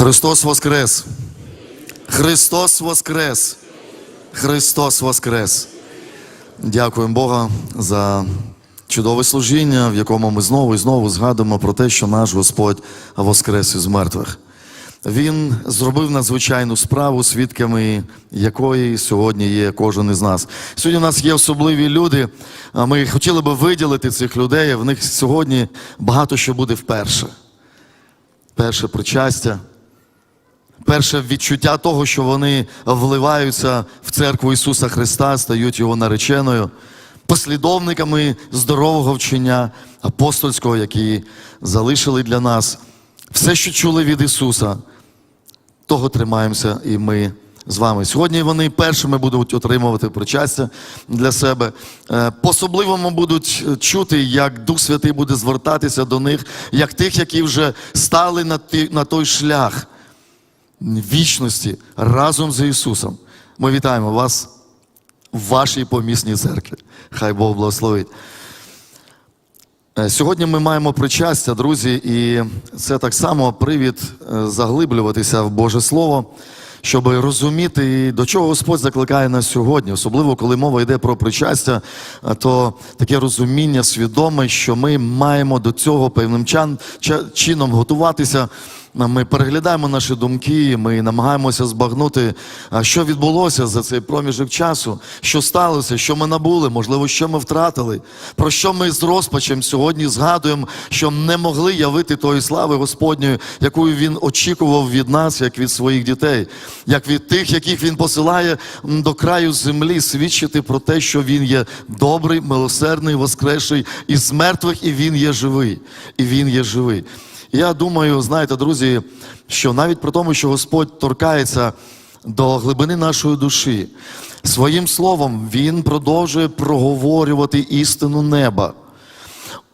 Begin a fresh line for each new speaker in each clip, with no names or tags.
Христос Воскрес! Христос Воскрес! Христос Воскрес! Дякуємо Бога за чудове служіння, в якому ми знову і знову згадуємо про те, що наш Господь воскрес із мертвих. Він зробив надзвичайну справу, свідками якої сьогодні є кожен із нас. Сьогодні у нас є особливі люди. Ми хотіли би виділити цих людей. В них сьогодні багато що буде вперше. Перше причастя, перше відчуття того, що вони вливаються в церкву Ісуса Христа, стають Його нареченою, послідовниками здорового вчення апостольського, які залишили для нас. Все, що чули від Ісуса, того тримаємося і ми з вами. Сьогодні вони першими будуть отримувати причастя для себе. Е, По-особливому будуть чути, як Дух Святий буде звертатися до них, як тих, які вже стали на той шлях вічності разом з Ісусом. Ми вітаємо вас в вашій помісній церкві. Хай Бог благословить. Е, Сьогодні ми маємо причастя, друзі, і це так само привід е, заглиблюватися в Боже Слово, щоб розуміти, до чого Господь закликає нас сьогодні, особливо коли мова йде про причастя, е, то таке розуміння свідоме, що ми маємо до цього певним чином готуватися. Ми переглядаємо наші думки, ми намагаємося збагнути, що відбулося за цей проміжок часу, що сталося, що ми набули, можливо, що ми втратили, про що ми з розпачем сьогодні згадуємо, що не могли явити тої слави Господньої, якою він очікував від нас, як від своїх дітей, як від тих, яких він посилає до краю землі, свідчити про те, що він є добрий, милосердний, воскресший із мертвих, і він є живий. І він є живий. Я думаю, знаєте, друзі, що навіть при тому, що Господь торкається до глибини нашої душі, своїм словом Він продовжує проговорювати істину неба,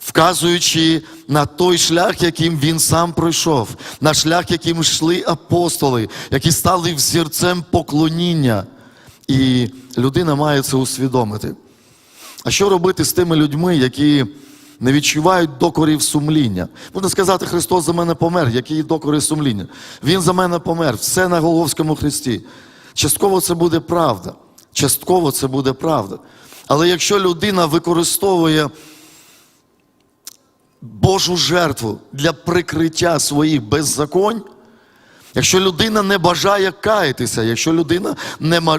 вказуючи на той шлях, яким він сам пройшов, на шлях, яким йшли апостоли, які стали взірцем поклоніння. І людина має це усвідомити. А що робити з тими людьми, які не відчувають докорів сумління? Можна сказати, Христос за мене помер, які докори сумління. Він за мене помер, все на Головському Христі. Частково це буде правда. Частково це буде правда. Але якщо людина використовує Божу жертву для прикриття своїх беззаконь, Якщо людина не бажає каятися, якщо людина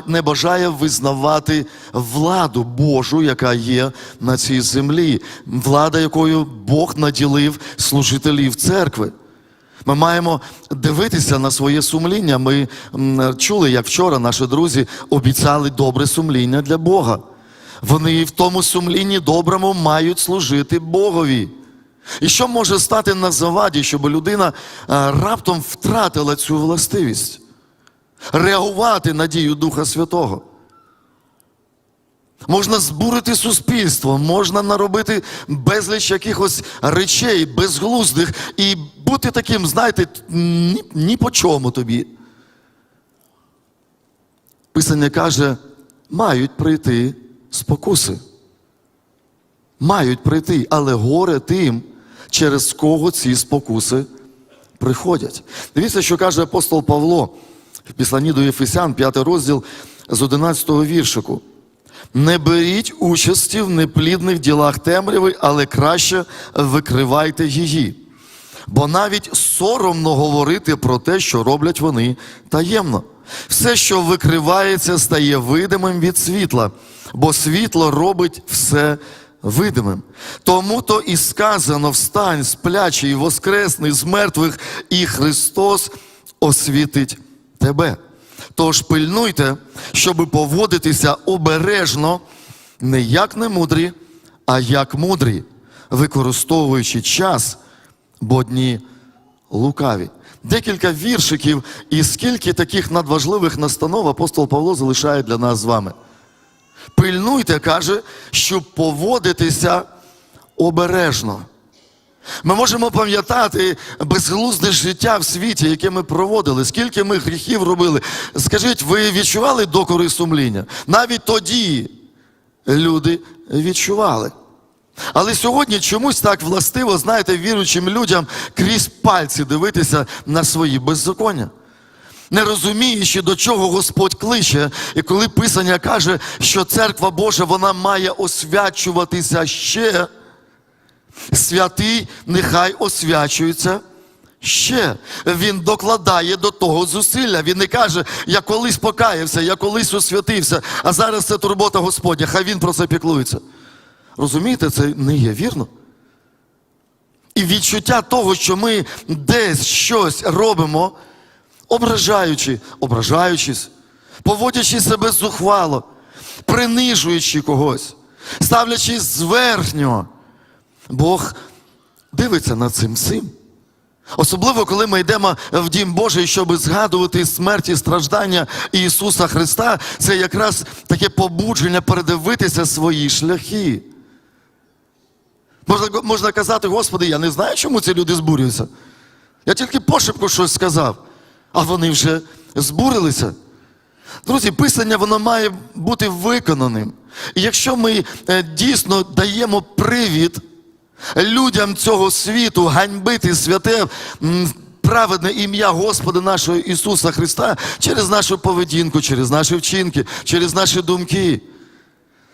не, бажає визнавати владу Божу, яка є на цій землі, влада, якою Бог наділив служителів церкви. Ми маємо дивитися на своє сумління. Ми чули, як вчора наші друзі обіцяли добре сумління для Бога. Вони в тому сумлінні доброму мають служити Богові. І що може стати на заваді, щоб людина раптом втратила цю властивість? Реагувати на дію Духа Святого. Можна збурити суспільство, можна наробити безліч якихось речей безглуздих і бути таким, знаєте, ні, ні по чому тобі. Писання каже, мають прийти спокуси. Мають прийти, але горе тим, через кого ці спокуси приходять. Дивіться, що каже апостол Павло в Післанні до Єфесян, 5 розділ з 11 віршику. Не беріть участі в неплідних ділах темряви, але краще викривайте її. Бо навіть соромно говорити про те, що роблять вони таємно. Все, що викривається, стає видимим від світла, бо світло робить все видимим. Тому то і сказано: встань, сплячий, воскресний з мертвих, і Христос освітить тебе. Тож пильнуйте, щоб поводитися обережно, не як немудрі, а як мудрі, використовуючи час, бо дні лукаві. Декілька віршиків, і скільки таких надважливих настанов апостол Павло залишає для нас з вами. Пильнуйте, каже, щоб поводитися обережно. Ми можемо пам'ятати безглузде життя в світі, яке ми проводили, скільки ми гріхів робили. Скажіть, ви відчували докори сумління? Навіть тоді люди відчували. Але сьогодні чомусь так властиво, знаєте, віруючим людям крізь пальці дивитися на свої беззаконня. Не розуміючи, до чого Господь кличе, і коли Писання каже, що церква Божа вона має освячуватися ще, святий нехай освячується ще. Він докладає до того зусилля. Він не каже, я колись покаявся, я колись освятився, а зараз це турбота Господня, хай він про це піклується. Розумієте, це не є вірно. І відчуття того, що ми десь щось робимо, ображаючи, ображаючись, поводячи себе зухвало, принижуючи когось, ставлячись зверхньо. Бог дивиться над цим всім. Особливо, коли ми йдемо в Дім Божий, щоб згадувати смерть і страждання Ісуса Христа, це якраз таке побудження передивитися свої шляхи. Можна, можна казати, Господи, я не знаю, чому ці люди збурюються. Я тільки пошепку щось сказав, а вони вже збурилися. Друзі, писання воно має бути виконаним. І якщо ми е, дійсно даємо привід людям цього світу ганьбити святе праведне ім'я Господа нашого Ісуса Христа через нашу поведінку, через наші вчинки, через наші думки,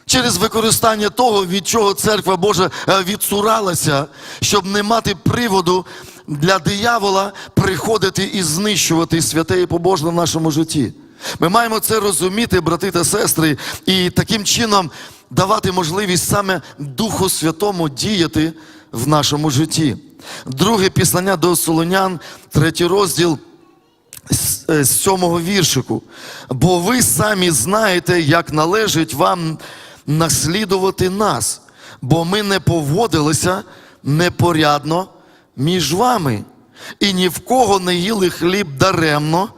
через використання того, від чого церква Божа е, відсуралася, щоб не мати приводу для диявола приходити і знищувати святе і побожне в нашому житті. Ми маємо це розуміти, брати та сестри, і таким чином давати можливість саме Духу Святому діяти в нашому житті. Друге післання до Солонян, третій розділ з е, сьомого віршику. Бо ви самі знаєте, як належить вам наслідувати нас, бо ми не поводилися непорядно між вами, і ні в кого не їли хліб даремно,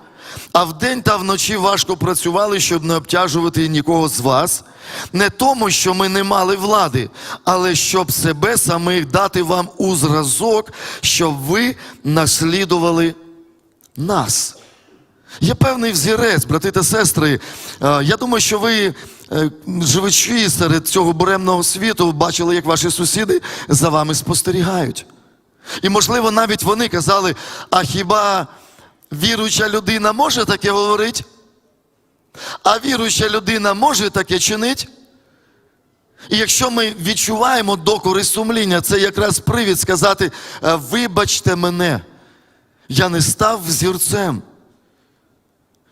а вдень та вночі важко працювали, щоб не обтяжувати нікого з вас, не тому, що ми не мали влади, але щоб себе самих дати вам у зразок, щоб ви наслідували нас. Є певний взірець, брати та сестри. Е, Я думаю, що ви, е, живучи серед цього буремного світу, бачили, як ваші сусіди за вами спостерігають. І, можливо, навіть вони казали: а хіба віруюча людина може таке говорити? А віруюча людина може таке чинити? І якщо ми відчуваємо докори сумління, це якраз привід сказати: «Е, вибачте мене, я не став взірцем.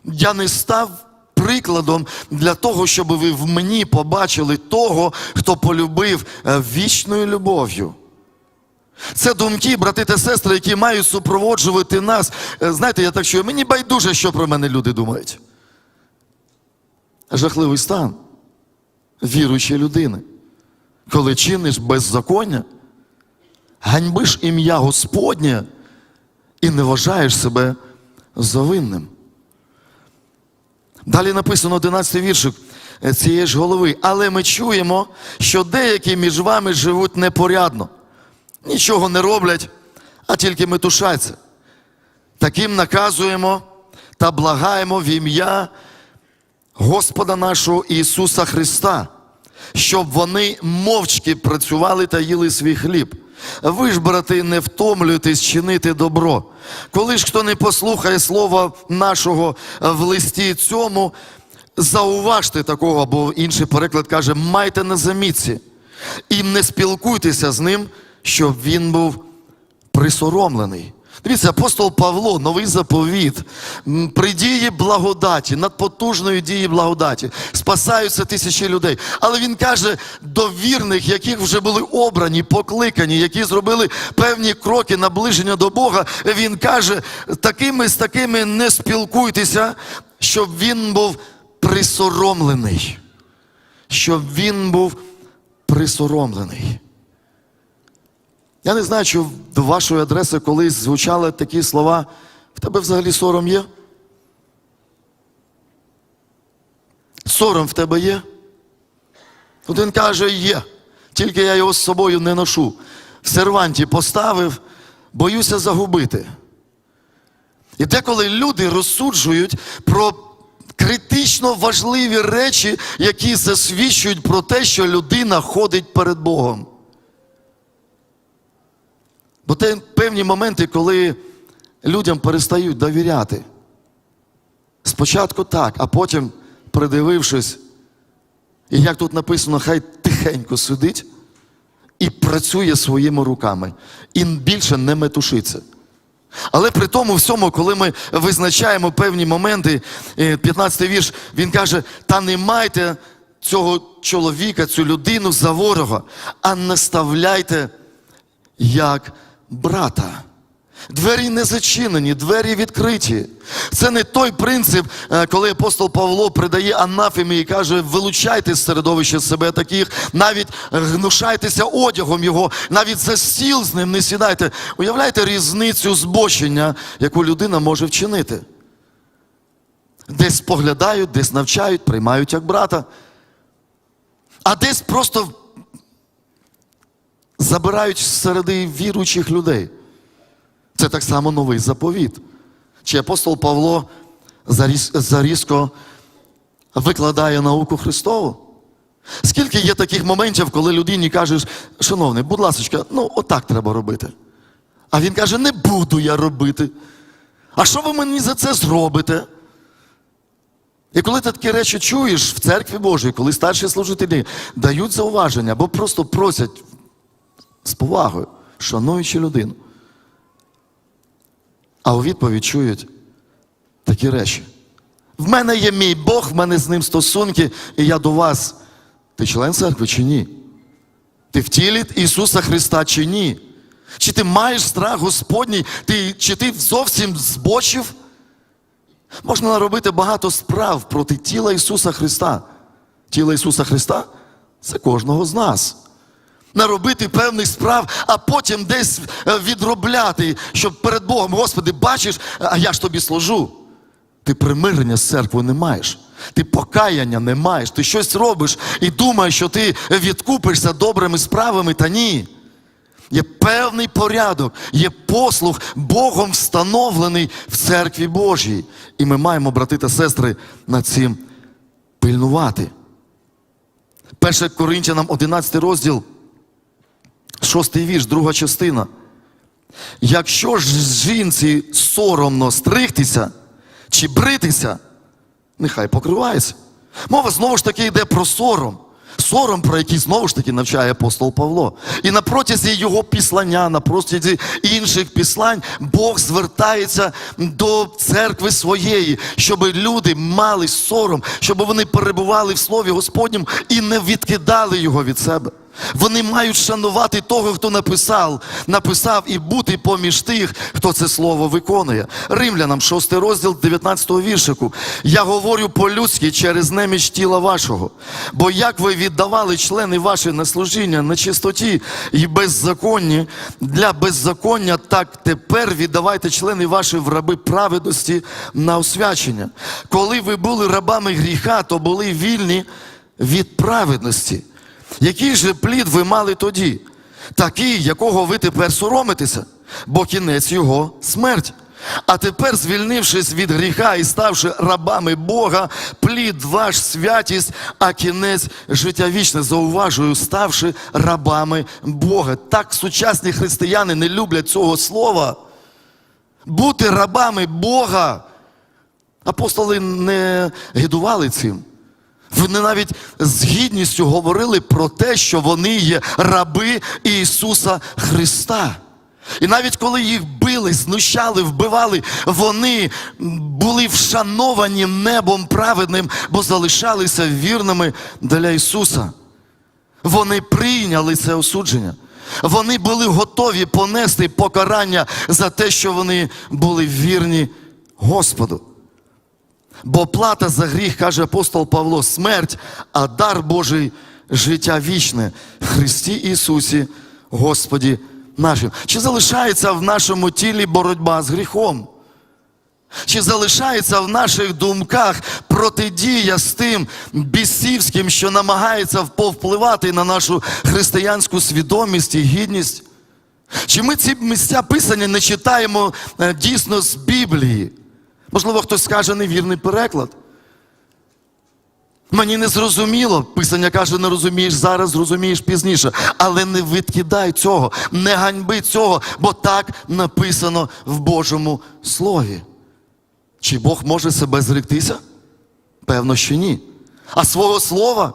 Я не став прикладом для того, щоб ви в мені побачили того, хто полюбив е, вічною любов'ю. Це думки, брати та сестри, які мають супроводжувати нас. Е, Знаєте, я так чую, мені байдуже, що про мене люди думають. Жахливий стан віруючої людини. Коли чиниш беззаконня, ганьбиш ім'я Господнє і не вважаєш себе завинним. Далі написано 11 віршик е, цієї ж голови. Але ми чуємо, що деякі між вами живуть непорядно, нічого не роблять, а тільки метушаться. Таким наказуємо та благаємо в ім'я Господа нашого Ісуса Христа, щоб вони мовчки працювали та їли свій хліб. Ви ж, брати, не втомлюйтесь чинити добро. Коли ж хто не послухає слова нашого в листі цьому, зауважте такого, або інший переклад каже, майте на замітці і не спілкуйтеся з ним, щоб він був присоромлений. Дивіться, апостол Павло, новий заповіт, при дії благодаті, надпотужної дії благодаті, спасаються тисячі людей. Але він каже до вірних, яких вже були обрані, покликані, які зробили певні кроки наближення до Бога. Він каже, такими з такими не спілкуйтеся, щоб він був присоромлений. Щоб він був присоромлений. Я не знаю, чи до вашої адреси колись звучали такі слова. В тебе взагалі сором є? Сором в тебе є? Один каже, є. Тільки я його з собою не ношу. В серванті поставив, боюся загубити. І деколи люди розсуджують про критично важливі речі, які засвідчують про те, що людина ходить перед Богом. Бо те певні моменти, коли людям перестають довіряти. Спочатку так, а потім, придивившись, і як тут написано, хай тихенько сидить і працює своїми руками, і більше не метушиться. Але при тому всьому, коли ми визначаємо певні моменти, е, 15-й вірш, він каже: та не майте цього чоловіка, цю людину за ворога, а наставляйте як брата. Двері не зачинені, двері відкриті. Це не той принцип, е, коли апостол Павло придає анафемі і каже: вилучайте з середовища себе таких, навіть гнушайтеся одягом його, навіть за стіл з ним не сідайте. Уявляєте різницю збочення, яку людина може вчинити. Десь поглядають, десь навчають, приймають як брата, а десь просто забирають середи віруючих людей. Це так само новий заповіт. Чи апостол Павло зарізко викладає науку Христову? Скільки є таких моментів, коли людині кажеш, шановний, будь ласка, ну отак треба робити. А він каже, не буду я робити. А що ви мені за це зробите? І коли ти такі речі чуєш в церкві Божій, коли старші служителі дають зауваження або просто просять з повагою, шануючи людину. А у відповідь чують такі речі. В мене є мій Бог, в мене з ним стосунки, і я до вас. Ти член церкви чи ні? Ти в тілі Ісуса Христа чи ні? Чи ти маєш страх Господній, ти, чи ти зовсім збочив? Можна наробити багато справ проти тіла Ісуса Христа. Тіло Ісуса Христа це кожного з нас. Наробити певних справ, а потім десь е, відробляти, щоб перед Богом, Господи, бачиш, а я ж тобі служу. Ти примирення з церквою не маєш. Ти покаяння не маєш. Ти щось робиш і думаєш, що ти відкупишся добрими справами, та ні. Є певний порядок, є послуг Богом встановлений в церкві Божій. І ми маємо, брати та сестри, над цим пильнувати. 1 Коринтянам 11 розділ, 6 вірш, друга частина. Якщо ж жінці соромно стригтися чи бритися, нехай покривається. Мова знову ж таки йде про сором. Сором, про який знову ж таки навчає апостол Павло. І на протязі його післання, на протязі інших післань, Бог звертається до церкви своєї, щоб люди мали сором, щоб вони перебували в Слові Господнім і не відкидали його від себе. Вони мають шанувати того, хто написав, написав і бути поміж тих, хто це слово виконує. Римлянам, 6 розділ 19 віршику. Я говорю по-людськи через неміч тіла вашого. Бо як ви віддавали члени ваші на служіння на чистоті і беззаконні для беззаконня, так тепер віддавайте члени ваші в раби праведності на освячення. Коли ви були рабами гріха, то були вільні від праведності. Який же плід ви мали тоді? Такий, якого ви тепер соромитеся, бо кінець його смерть. А тепер, звільнившись від гріха і ставши рабами Бога, плід ваш святість, а кінець життя вічне, зауважую, ставши рабами Бога. Так сучасні християни не люблять цього слова. Бути рабами Бога. Апостоли не гидували цим. Вони навіть з гідністю говорили про те, що вони є раби Ісуса Христа. І навіть коли їх били, знущали, вбивали, вони були вшановані небом праведним, бо залишалися вірними для Ісуса. Вони прийняли це осудження. Вони були готові понести покарання за те, що вони були вірні Господу. Бо плата за гріх, каже апостол Павло, смерть, а дар Божий життя вічне в Христі Ісусі, Господі нашим. Чи залишається в нашому тілі боротьба з гріхом? Чи залишається в наших думках протидія з тим бісівським, що намагається повпливати на нашу християнську свідомість і гідність? Чи ми ці місця писання не читаємо е, дійсно з Біблії? Можливо, хтось скаже невірний переклад. Мені не зрозуміло. Писання каже, не розумієш зараз, зрозумієш пізніше. Але не відкидай цього, не ганьби цього, бо так написано в Божому Слові. Чи Бог може себе зректися? Певно, що ні. А свого слова,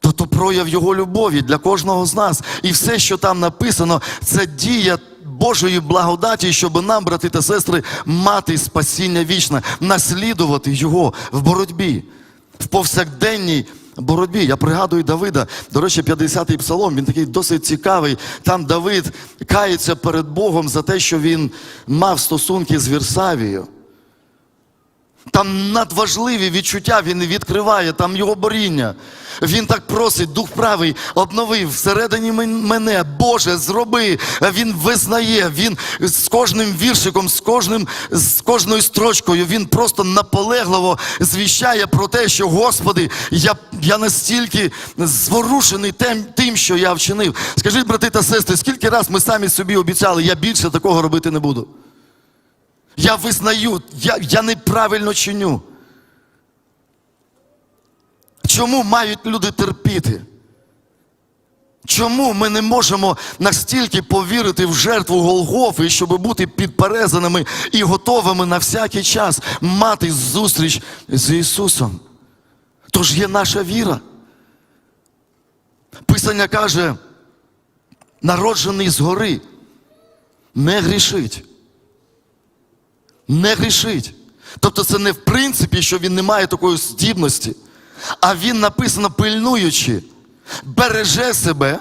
то то прояв Його любові для кожного з нас. І все, що там написано, це дія Божої благодаті, щоб нам, брати та сестри, мати спасіння вічне, наслідувати Його в боротьбі, в повсякденній боротьбі. Я пригадую Давида, до речі, 50-й псалом, він такий досить цікавий. Там Давид кається перед Богом за те, що він мав стосунки з Вірсавією. Там надважливі відчуття він відкриває, там його боріння. Він так просить, дух правий, обнови всередині мене, Боже, зроби. Він визнає, він з кожним віршиком, з кожним, з кожною строчкою, він просто наполегливо звіщає про те, що Господи, я, я настільки зворушений тим, тим, що я вчинив. Скажіть, брати та сестри, скільки раз ми самі собі обіцяли, я більше такого робити не буду. Я визнаю, я, я неправильно чиню. Чому мають люди терпіти? Чому ми не можемо настільки повірити в жертву Голгофи, щоб бути підперезаними і готовими на всякий час мати зустріч з Ісусом? Тож є наша віра. Писання каже, народжений згори не грішить не грішить. Тобто це не в принципі, що він не має такої здібності, а він написано пильнуючи, береже себе,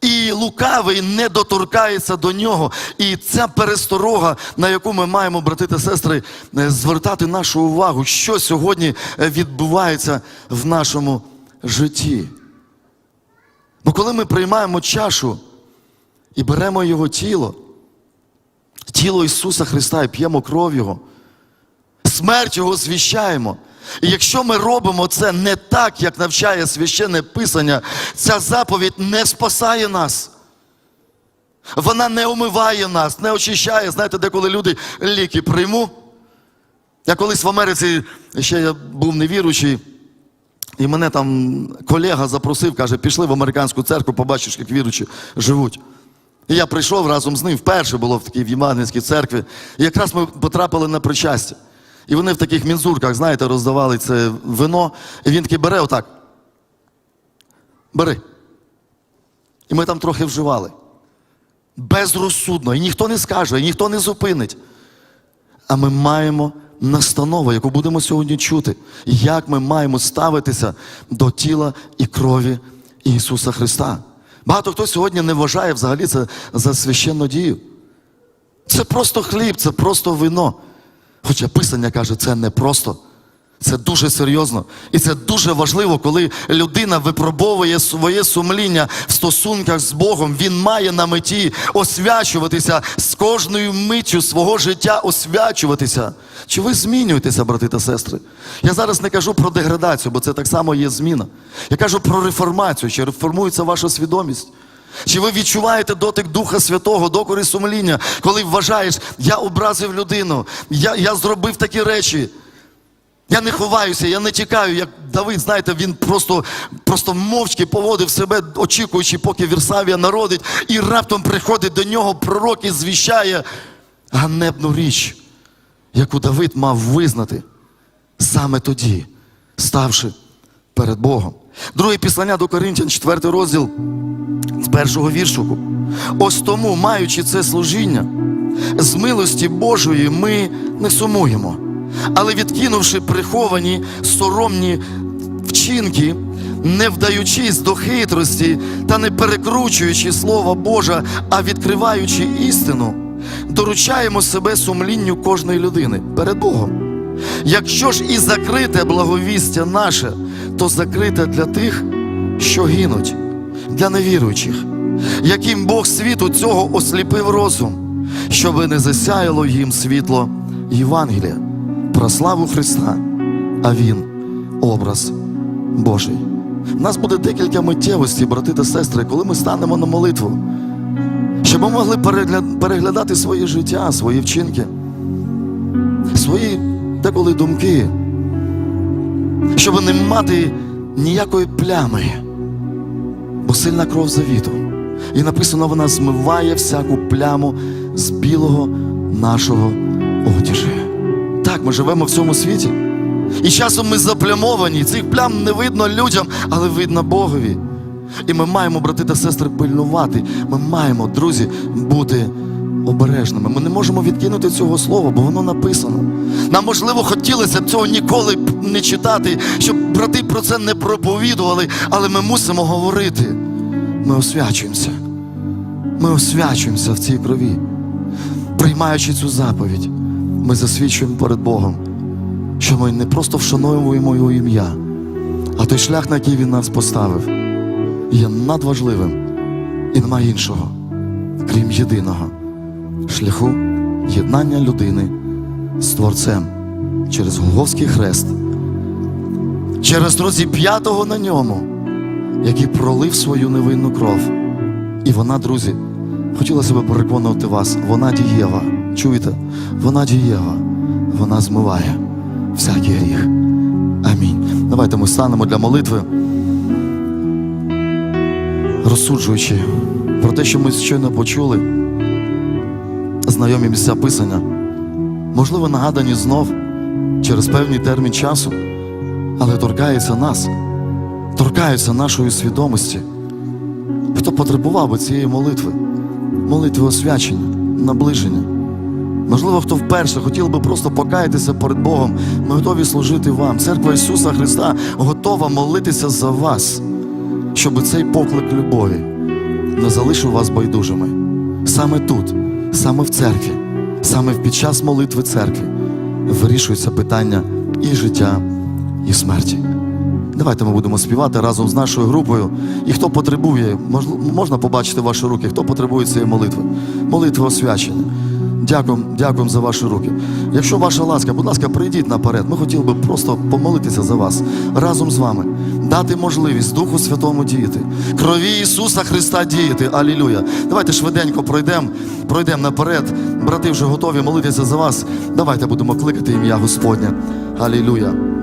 і лукавий не доторкається до нього. І ця пересторога, на яку ми маємо, брати та сестри, е, звертати нашу увагу, що сьогодні е, відбувається в нашому житті. Бо коли ми приймаємо чашу і беремо його тіло, тіло Ісуса Христа і п'ємо кров Його. Смерть Його звіщаємо. І якщо ми робимо це не так, як навчає священне Писання, ця заповідь не спасає нас. Вона не омиває нас, не очищає. Знаєте, деколи люди ліки прийму. Я колись в Америці ще я був невіруючий, і мене там колега запросив, каже, пішли в американську церкву, побачиш, як віруючі живуть. І я прийшов разом з ним, вперше було в такій Євангельській церкві. І якраз ми потрапили на причастя. І вони в таких мінзурках, знаєте, роздавали це вино. І він такий бере отак. Бери. І ми там трохи вживали. Безрозсудно. І ніхто не скаже, і ніхто не зупинить. А ми маємо настанову, яку будемо сьогодні чути, як ми маємо ставитися до тіла і крові Ісуса Христа. Багато хто сьогодні не вважає взагалі це за священну дію. Це просто хліб, це просто вино. Хоча Писання каже, це не просто. Це дуже серйозно. І це дуже важливо, коли людина випробовує своє сумління в стосунках з Богом. Він має на меті освячуватися з кожною миттю свого життя, освячуватися. Чи ви змінюєтеся, брати та сестри? Я зараз не кажу про деградацію, бо це так само є зміна. Я кажу про реформацію, чи реформується ваша свідомість. Чи ви відчуваєте дотик Духа Святого, докори сумління, коли вважаєш, я образив людину, я, я зробив такі речі. Я не ховаюся, я не тікаю, як Давид, знаєте, він просто, просто мовчки поводив себе, очікуючи, поки Вірсавія народить, і раптом приходить до нього пророк і звіщає ганебну річ, яку Давид мав визнати саме тоді, ставши перед Богом. Друге післання до Коринтян, 4 розділ з першого віршуку. Ось тому, маючи це служіння, з милості Божої ми не сумуємо, але відкинувши приховані соромні вчинки, не вдаючись до хитрості та не перекручуючи Слово Боже, а відкриваючи істину, доручаємо себе сумлінню кожної людини перед Богом. Якщо ж і закрите благовістя наше, то закрите для тих, що гинуть, для невіруючих, яким Бог світу цього осліпив розум, щоби не засяяло їм світло Євангелія про славу Христа, а Він образ Божий. У нас буде декілька миттєвостей, брати та сестри, коли ми станемо на молитву, щоб ми могли переглядати своє життя, свої вчинки, свої деколи думки. щоб не мати ніякої плями, бо сильна кров завіту. І написано, вона змиває всяку пляму з білого нашого одяжу. Так, ми живемо в цьому світі. І часом ми заплямовані, цих плям не видно людям, але видно Богові. І ми маємо, брати та сестри, пильнувати. Ми маємо, друзі, бути обережними. Ми не можемо відкинути цього слова, бо воно написано. Нам, можливо, хотілося б цього ніколи не читати, щоб брати про це не проповідували, але ми мусимо говорити. Ми освячуємося. Ми освячуємося в цій крові. Приймаючи цю заповідь, ми засвідчуємо перед Богом, що ми не просто вшановуємо Його ім'я, а той шлях, на який Він нас поставив, є надважливим і немає іншого, крім єдиного шляху єднання людини з Творцем через Голговський хрест, через розіп'ятого на ньому, який пролив свою невинну кров. І вона, друзі, хотіла себе переконувати вас, вона дієва. Чуєте? Вона дієва, вона змиває всякий гріх. Амінь. Давайте ми станемо для молитви, розсуджуючи про те, що ми щойно почули, знайомі місця писання, можливо, нагадані знов через певний термін часу, але торкаються нас, торкаються нашої свідомості. Хто потребував би цієї молитви, молитви освячення, наближення. Можливо, хто вперше хотів би просто покаятися перед Богом, ми готові служити вам. Церква Ісуса Христа готова молитися за вас, щоб цей поклик любові не залишив вас байдужими. Саме тут, саме в церкві, саме під час молитви церкви вирішується питання і життя, і смерті. Давайте ми будемо співати разом з нашою групою. І хто потребує, можна побачити ваші руки, хто потребує цієї молитви. Молитви освячення. Дякуємо, дякуємо за ваші руки. Якщо ваша ласка, будь ласка, прийдіть наперед. Ми хотіли би просто помолитися за вас разом з вами, дати можливість Духу Святому діяти, крові Ісуса Христа діяти. Алілюя. Давайте швиденько пройдемо, пройдемо наперед. Брати вже готові молитися за вас. Давайте будемо кликати ім'я Господнє. Алілюя.